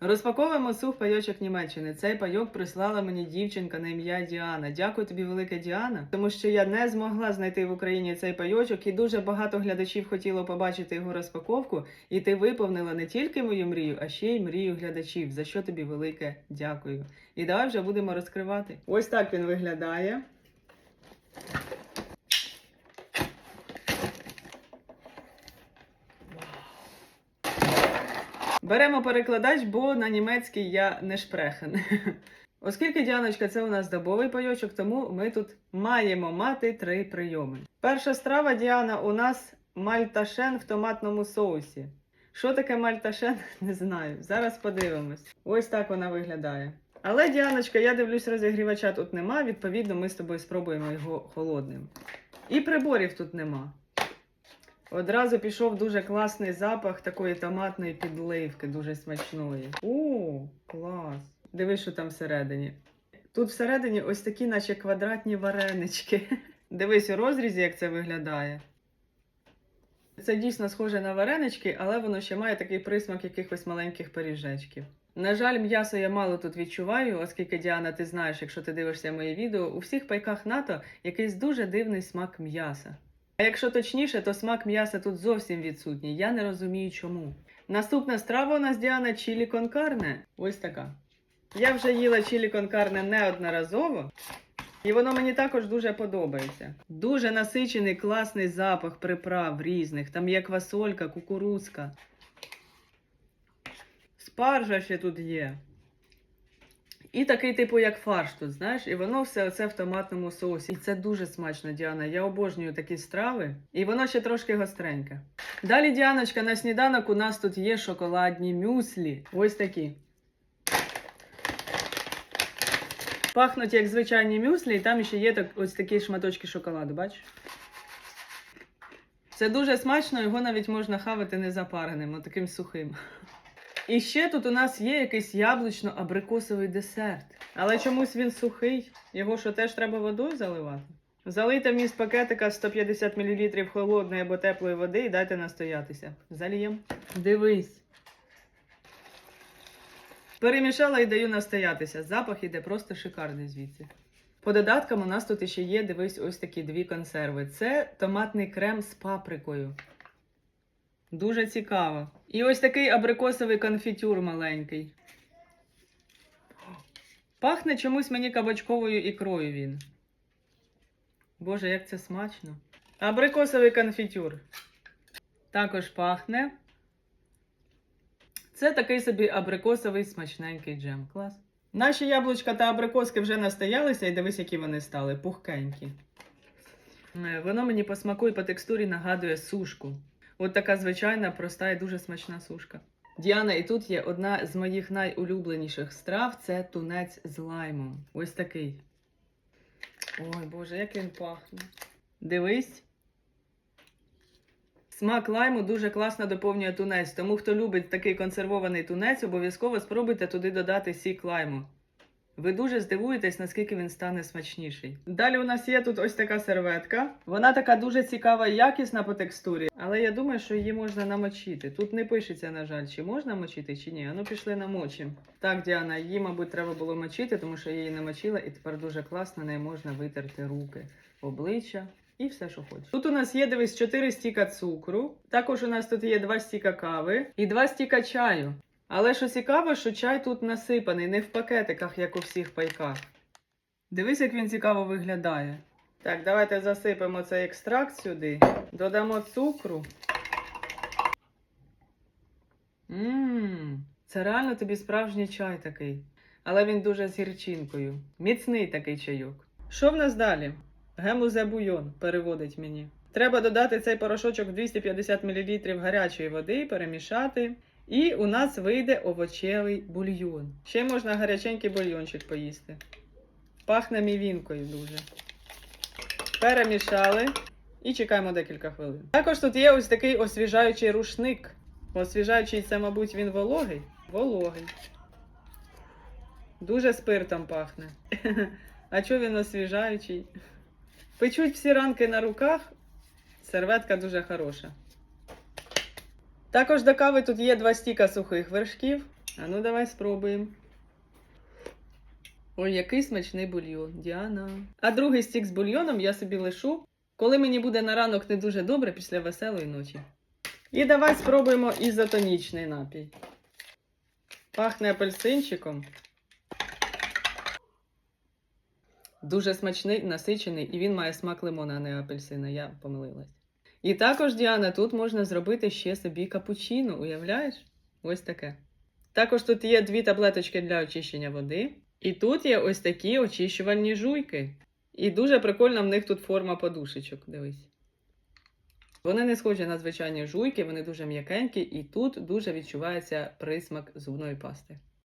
Розпаковуємо сух пайочок Німеччини. Цей пайок прислала мені дівчинка на ім'я Діана. Дякую тобі, велика Діана, тому що я не змогла знайти в Україні цей пайочок, і дуже багато глядачів хотіло побачити його розпаковку. І ти виповнила не тільки мою мрію, а ще й мрію глядачів. За що тобі велике дякую. І давай вже будемо розкривати. Ось так він виглядає. Беремо перекладач, бо на німецький я не шпрехен. Оскільки Діаночка, це у нас добовий пайочок, тому ми тут маємо мати три прийоми. Перша страва Діана у нас мальташен в томатному соусі. Що таке мальташен? Не знаю. Зараз подивимось. Ось так вона виглядає. Але, Діаночка, я дивлюсь, розігрівача тут нема. Відповідно, ми з тобою спробуємо його холодним. І приборів тут нема. Одразу пішов дуже класний запах такої томатної підливки, дуже смачної. О, клас! Дивись, що там всередині. Тут всередині ось такі, наче квадратні варенички. Дивись у розрізі, як це виглядає. Це дійсно схоже на варенички, але воно ще має такий присмак якихось маленьких пиріжечків. На жаль, м'ясо я мало тут відчуваю, оскільки Діана, ти знаєш, якщо ти дивишся мої відео, у всіх пайках НАТО якийсь дуже дивний смак м'яса. А якщо точніше, то смак м'яса тут зовсім відсутній. Я не розумію чому. Наступна страва у нас Діана чілі конкарне. Ось така. Я вже їла чілі конкарне неодноразово, і воно мені також дуже подобається. Дуже насичений, класний запах приправ різних. Там є квасолька, кукурузка. Спаржа ще тут є. І такий, типу, як фарш тут, знаєш, і воно все оце в томатному соусі. І це дуже смачно, Діана. Я обожнюю такі страви. І воно ще трошки гостреньке. Далі, Діаночка, на сніданок у нас тут є шоколадні мюслі. Ось такі. Пахнуть як звичайні мюслі, і там ще є так, ось такі шматочки шоколаду, бачиш? Це дуже смачно, його навіть можна хавати не запареним, а таким сухим. І ще тут у нас є якийсь яблучно-абрикосовий десерт. Але чомусь він сухий. Його що теж треба водою заливати? Залийте вміст пакетика 150 мл холодної або теплої води і дайте настоятися. Залієм. Дивись. Перемішала і даю настоятися. Запах іде просто шикарний звідси. По додаткам у нас тут ще є, дивись, ось такі дві консерви. Це томатний крем з паприкою. Дуже цікаво. І ось такий абрикосовий конфітюр маленький. Пахне чомусь мені кабачковою ікрою він. Боже, як це смачно. Абрикосовий конфітюр. Також пахне. Це такий собі абрикосовий смачненький джем. Клас. Наші яблучка та абрикоски вже настоялися, і дивись, які вони стали. Пухкенькі. Е, Воно мені по смаку і по текстурі нагадує сушку. От така звичайна, проста і дуже смачна сушка. Діана, і тут є одна з моїх найулюбленіших страв це тунець з лаймом. Ось такий. Ой, Боже, як він пахне. Дивись. Смак лайму дуже класно доповнює тунець. Тому хто любить такий консервований тунець, обов'язково спробуйте туди додати сік лайму. Ви дуже здивуєтесь, наскільки він стане смачніший. Далі у нас є тут ось така серветка. Вона така дуже цікава і якісна по текстурі, але я думаю, що її можна намочити. Тут не пишеться, на жаль, чи можна мочити, чи ні. А Ну пішли намочимо. Так, Діана, її, мабуть, треба було мочити, тому що я її намочила, і тепер дуже класно нею можна витерти руки, обличчя. І все, що хочеш. Тут у нас є, дивись, 4 стіка цукру. Також у нас тут є 2 стіка кави і 2 стіка чаю. Але що цікаво, що чай тут насипаний, не в пакетиках, як у всіх пайках. Дивись, як він цікаво виглядає. Так, давайте засипемо цей екстракт сюди, додамо цукру. Ммм, це реально тобі справжній чай такий. Але він дуже з гірчинкою. Міцний такий чайок. Що в нас далі? Гемузе бульйон переводить мені. Треба додати цей порошочок в 250 мл гарячої води, перемішати. І у нас вийде овочевий бульйон. Ще можна гаряченький бульйончик поїсти. Пахне мівінкою дуже. Перемішали і чекаємо декілька хвилин. Також тут є ось такий освіжаючий рушник. Освіжаючий це, мабуть, він вологий. Вологий. Дуже спиртом пахне. А чого він освіжаючий? Печуть всі ранки на руках. Серветка дуже хороша. Також до кави тут є два стіка сухих вершків. А ну давай спробуємо. Ой, який смачний бульйон, Діана. А другий стік з бульйоном я собі лишу, коли мені буде на ранок не дуже добре після веселої ночі. І давай спробуємо ізотонічний напій. Пахне апельсинчиком. Дуже смачний, насичений, і він має смак лимона, а не апельсина. Я помилилась. І також, Діана, тут можна зробити ще собі капучино, уявляєш? Ось таке. Також тут є дві таблеточки для очищення води. І тут є ось такі очищувальні жуйки. І дуже прикольна в них тут форма подушечок. Дивись. Вони не схожі на звичайні жуйки, вони дуже м'якенькі, і тут дуже відчувається присмак зубної пасти.